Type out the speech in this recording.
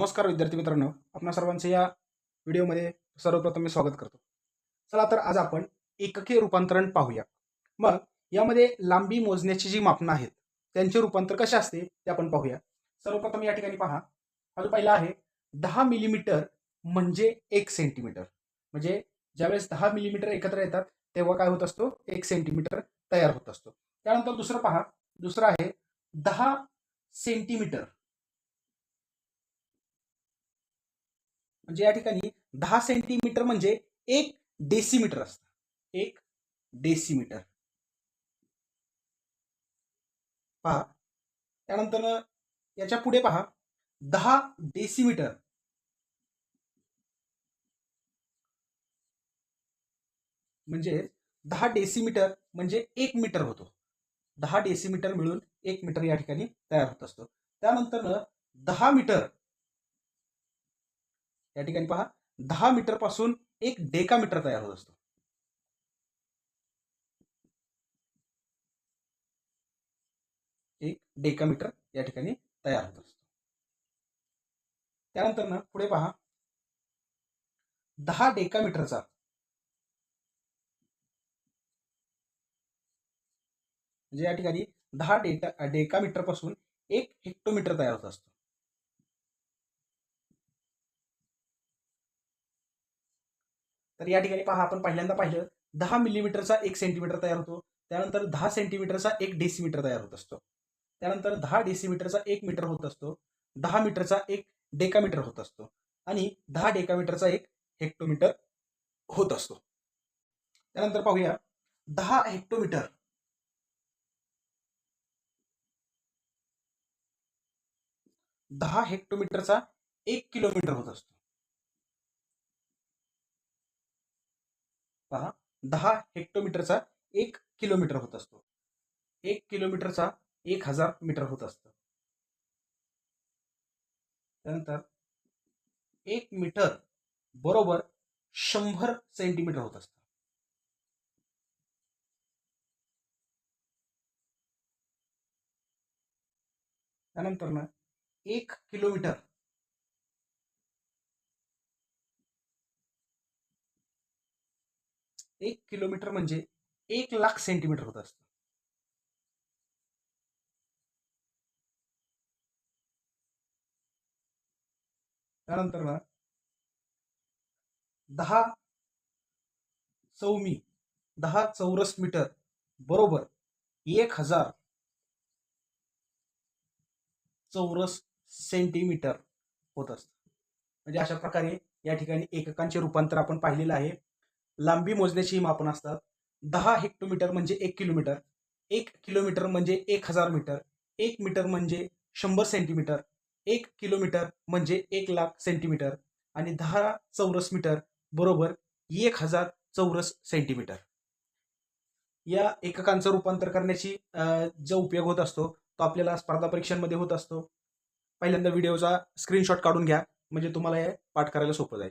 नमस्कार विद्यार्थी मित्रांनो आपणा सर्वांचे या व्हिडिओमध्ये सर्वप्रथम मी स्वागत करतो. चला तर आज आपण एकके रूपांतरण पाहूया. मग यामध्ये लांबी मोजण्याची जी मापनं आहेत त्यांचे रूपांतर कसे असते ते आपण पाहूया. सर्वप्रथम या ठिकाणी पहा. हा जो पहिला आहे दहा मिलीमीटर म्हणजे एक सेंटीमीटर. म्हणजे ज्यावेळेस दहा मिलीमीटर एकत्र येतात तेव्हा काय होत असतो? एक सेंटीमीटर तयार होत असतो. त्यानंतर दुसरं पहा. दुसरं आहे दहा सेंटीमीटर म्हणजे या ठिकाणी दहा सेंटीमीटर म्हणजे एक डेसिमीटर असतं. एक डेसिमीटर. पहा त्यानंतर याच्यापुढे पहा दहा डेसिमीटर. म्हणजे दहा डेसिमीटर म्हणजे एक मीटर होतो. दहा डेसिमीटर मिळून एक मीटर या ठिकाणी तयार होत असतो. त्यानंतर दहा मीटर या ठिकाणी पहा दहा मीटरपासून एक डेकामीटर तयार होत असतो. एक डेका मीटर या ठिकाणी तयार होत असतो. त्यानंतर ना पुढे पहा दहा डेका मीटरचा म्हणजे या ठिकाणी दहा डेटा डेका पासून एक हेक्टोमीटर तयार होत असतो. तर या ठिकाणी पहा आपण पहिल्यांदा पाहिलं दहा मिलीमीटरचा एक सेंटीमीटर तयार होतो. त्यानंतर दहा सेंटीमीटरचा एक डेसिमीटर तयार होत असतो. त्यानंतर दहा डेसिमीटरचा एक मीटर होत असतो. दहा मीटरचा एक डेकामीटर होत असतो. आणि दहा डेकामीटरचा एक हेक्टोमीटर होत असतो. त्यानंतर पाहूया दहा हेक्टोमीटर दहा हेक्टोमीटरचा एक किलोमीटर होत असतो. पहा दहा हेक्टोमीटरचा एक किलोमीटर होत असतो. एक किलोमीटरचा एक हजार मीटर होत असतं. त्यानंतर एक मीटर बरोबर शंभर सेंटीमीटर होत असतं. त्यानंतर ना एक किलोमीटर एक किलोमीटर म्हणजे एक लाख सेंटीमीटर होत असतं. त्यानंतर ना दहा चौमी दहा चौरस मीटर बरोबर एक हजार चौरस सेंटीमीटर होत असतं. म्हणजे अशा प्रकारे या ठिकाणी एककांचे रूपांतर आपण पाहिलेलं आहे. लांबी मोजण्याची मापन असतात दहा हेक्टोमीटर म्हणजे एक किलोमीटर. एक किलोमीटर म्हणजे एक हजार मीटर. एक मीटर म्हणजे शंभर सेंटीमीटर. एक किलोमीटर म्हणजे एक लाख सेंटीमीटर. आणि दहा चौरस मीटर बरोबर एक हजार चौरस सेंटीमीटर. या एककांचं रूपांतर करण्याची जो उपयोग होत असतो तो आपल्याला स्पर्धा परीक्षांमध्ये होत असतो. पहिल्यांदा व्हिडिओचा स्क्रीनशॉट काढून घ्या. म्हणजे तुम्हाला हे पाठ करायला सोपं जाईल.